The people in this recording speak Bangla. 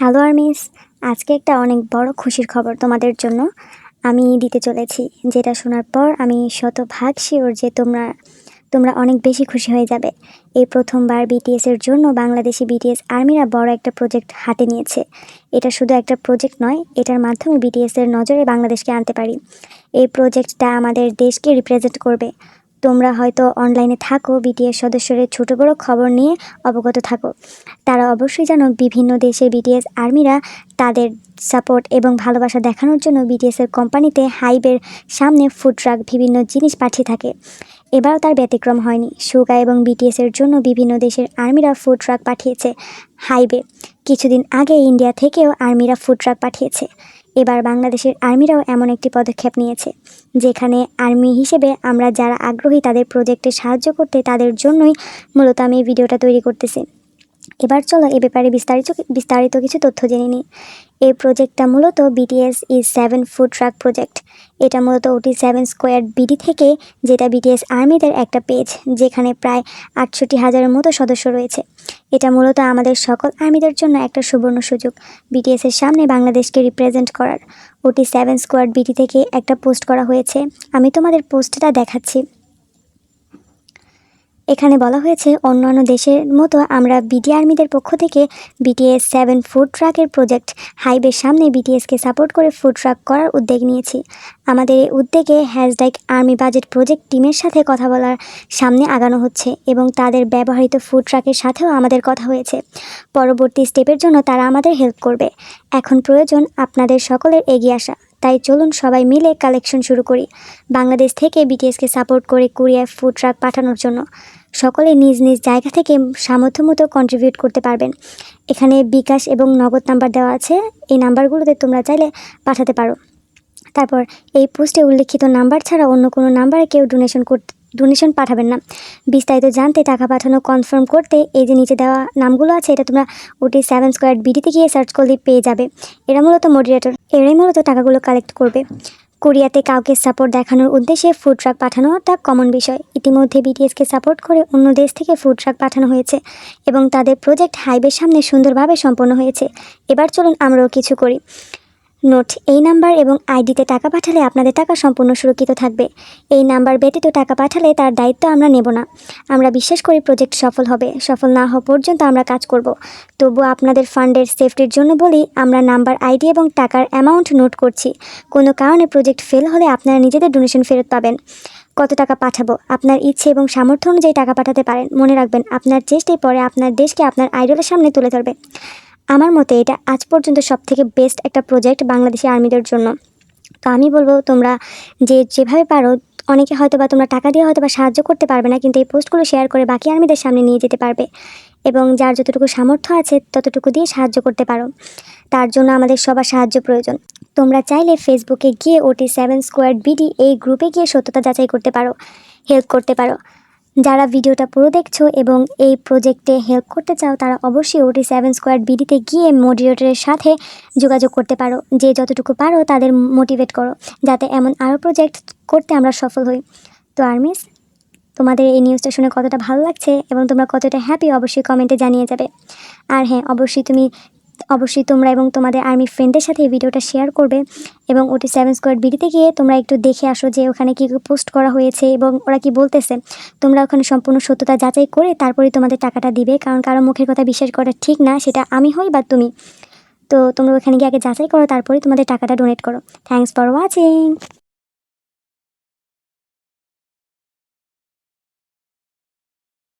হ্যালো আর মিস আজকে একটা অনেক বড় খুশির খবর তোমাদের জন্য আমি দিতে চলেছি, যেটা শোনার পর আমি শতভাগ শিওর যে তোমরা তোমরা অনেক বেশি খুশি হয়ে যাবে। এই প্রথমবার বিটিএস এর জন্য বাংলাদেশি বিটিএস আর্মিরা বড় একটা প্রজেক্ট হাতে নিয়েছে। এটা শুধু একটা প্রজেক্ট নয়, এটার মাধ্যমে বিটিএস এর নজরে বাংলাদেশকে আনতে পারি। এই প্রজেক্টটা আমাদের দেশকে রিপ্রেজেন্ট করবে। তোমরা হয়তো অনলাইনে থাকো বিটিএস সদস্যদের ছোট বড় খবর নিয়ে অবগত থাকো। তারা অবশ্যই যেন বিভিন্ন দেশের বিটিএস আর্মিরা তাদের সাপোর্ট এবং ভালোবাসা দেখানোর জন্য বিটিএসের কোম্পানিতে হাইবের সামনে ফুড ট্রাক বিভিন্ন জিনিস পাঠিয়ে থাকে। এবারও তার ব্যতিক্রম হয়নি। সুগা এবং বিটিএসের জন্য বিভিন্ন দেশের আর্মিরা ফুড ট্রাক পাঠিয়েছে হাইবে। কিছুদিন আগে ইন্ডিয়া থেকেও আর্মিরা ফুড ট্রাক পাঠিয়েছে। এবার বাংলাদেশের আর্মিরাও এমন একটি পদক্ষেপ নিয়েছে, যেখানে আর্মি হিসেবে আমরা যারা আগ্রহী তাদের প্রজেক্টে সাহায্য করতে তাদের জন্যই মূলত আমি এই ভিডিওটা তৈরি করতেছি। এবার চলো এ ব্যাপারে বিস্তারিত বিস্তারিত কিছু তথ্য জেনে নিই। এই প্রজেক্টটা মূলত BTS is seven food truck project এটা মূলত ওটি সেভেন স্কোয়ার বিডি থেকে যেটা বিটিএস আর্মিদের একটা পেজ যেখানে প্রায় আটষট্টি হাজারের মতো সদস্য রয়েছে। এটা মূলত আমাদের সকল আর্মিদের জন্য একটা সুবর্ণ সুযোগ বিটিএসের সামনে বাংলাদেশকে রিপ্রেজেন্ট করার। ওটি সেভেন স্কোয়ার বিডি থেকে একটা পোস্ট করা হয়েছে। আমি তোমাদের পোস্টটা দেখাচ্ছি। এখানে বলা হয়েছে, অন্যান্য দেশের মতো আমরা বিডি আর্মিদের পক্ষ থেকে বিটিএস সেভেন ফুড ট্রাকের প্রজেক্ট হাইওয়ের সামনে বিটিএসকে সাপোর্ট করে ফুড ট্রাক করার উদ্যোগ নিয়েছি। আমাদের এই উদ্যোগে হ্যাশড্যাগ আর্মি বাজেট প্রজেক্ট টিমের সাথে কথা বলার সামনে আগানো হচ্ছে এবং তাদের ব্যবহৃত ফুড ট্রাকের সাথেও আমাদের কথা হয়েছে। পরবর্তী স্টেপের জন্য তারা আমাদের হেল্প করবে। এখন প্রয়োজন আপনাদের সকলের এগিয়ে আসা। তাই চলুন সবাই মিলে কালেকশন শুরু করি। বাংলাদেশ থেকে বিটিএসকে সাপোর্ট করে কুরিয়ার ফুড ট্রাক পাঠানোর জন্য। সকলে নিজ নিজ জায়গা থেকে সামর্থ্য মতো কন্ট্রিবিউট করতে পারবেন। এখানে বিকাশ এবং নগদ নাম্বার দেওয়া আছে। এই নাম্বারগুলোতে তোমরা চাইলে পাঠাতে পারো। তারপর এই পোস্টে উল্লেখিত নাম্বার ছাড়া অন্য কোনো নাম্বারে কেউ ডোনেশন করতে ডোনেশন পাঠাবেন না। বিস্তারিত জানতে, টাকা পাঠানো কনফার্ম করতে এই যে নিচে দেওয়া নামগুলো আছে, এটা তোমরা ওটি সেভেন স্কোয়ার বিডিতে গিয়ে সার্চ করলে পেয়ে যাবে। এরা মূলত মডিরেটর এরাই মূলত টাকাগুলো কালেক্ট করবে। কোরিয়াতে কাউকে সাপোর্ট দেখানোর উদ্দেশ্যে ফুড ট্রাক পাঠানোটা কমন বিষয়। ইতিমধ্যে বিটিএসকে সাপোর্ট করে অন্য দেশ থেকে ফুড ট্রাক পাঠানো হয়েছে এবং তাদের প্রজেক্ট হাইওয়ের সামনে সুন্দরভাবে সম্পন্ন হয়েছে। এবার চলুন আমরাও কিছু করি। নোট, এই নাম্বার এবং আইডিতে টাকা পাঠালে আপনাদের টাকা সম্পূর্ণ সুরক্ষিত থাকবে। এই নাম্বার ব্যতীত টাকা পাঠালে তার দায়িত্ব আমরা নেব না। আমরা বিশ্বাস করি প্রজেক্ট সফল হবে। সফল না হওয়া পর্যন্ত আমরা কাজ করব। তবু আপনাদের ফান্ডের সেফটির জন্য বলি, আমরা নাম্বার, আইডি এবং টাকার অ্যামাউন্ট নোট করছি। কোনো কারণে প্রজেক্ট ফেল হলে আপনারা নিজেদের ডোনেশন ফেরত পাবেন। কত টাকা পাঠাবো? আপনার ইচ্ছে এবং সামর্থ্য অনুযায়ী টাকা পাঠাতে পারেন। মনে রাখবেন, আপনার চেষ্টাই পরে আপনার দেশকে আপনার আইডলের সামনে তুলে ধরবে। আমার মতে এটা আজ পর্যন্ত সব থেকে বেস্ট একটা প্রজেক্ট বাংলাদেশি আর্মিদের জন্য। তো আমি বলব তোমরা যে যেভাবে পারো, অনেকে হয়তো বা তোমরা টাকা দিয়ে হয়তো বা সাহায্য করতে পারবে না, কিন্তু এই পোস্টগুলো শেয়ার করে বাকি আর্মিদের সামনে নিয়ে যেতে পারবে এবং যার যতটুকু সামর্থ্য আছে ততটুকু দিয়ে সাহায্য করতে পারো। তার জন্য আমাদের সবার সাহায্য প্রয়োজন। তোমরা চাইলে ফেসবুকে গিয়ে ওটি সেভেন স্কোয়ার বিডি এই গ্রুপে গিয়ে সত্যতা যাচাই করতে পারো হেল্প করতে পারো। যারা ভিডিওটা পুরো দেখছ এবং এই প্রজেক্টে হেল্প করতে চাও, তারা অবশ্যই ওটি সেভেন স্কোয়ার বিডিতে গিয়ে মোটিভেটরের সাথে যোগাযোগ করতে পারো। যে যতটুকু পারো তাদের মোটিভেট করো, যাতে এমন আরও প্রজেক্ট করতে আমরা সফল হই। তো আর্মিস, তোমাদের এই নিউজটা শুনে কতটা ভালো লাগছে এবং তোমরা কতটা হ্যাপি অবশ্যই কমেন্টে জানিয়ে যাবে। আর হ্যাঁ অবশ্যই তুমি অবশ্যই তোমরা এবং তোমাদের আর্মি ফ্রেন্ডের সাথে এই ভিডিওটা শেয়ার করবে এবং ওটি সেভেন স্কোয়ার বিডিতে গিয়ে তোমরা একটু দেখে আসো যে ওখানে কী পোস্ট করা হয়েছে এবং ওরা কি বলতেছে। তোমরা ওখানে সম্পূর্ণ সত্যতা যাচাই করে তারপরে তোমাদের টাকাটা দিবে, কারণ কারও মুখের কথা বিশ্বাস করা ঠিক না, সেটা আমি হই বা তুমি। তো তোমরা ওখানে গিয়ে আগে যাচাই করো, তারপরে তোমাদের টাকাটা ডোনেট করো। Thanks for watching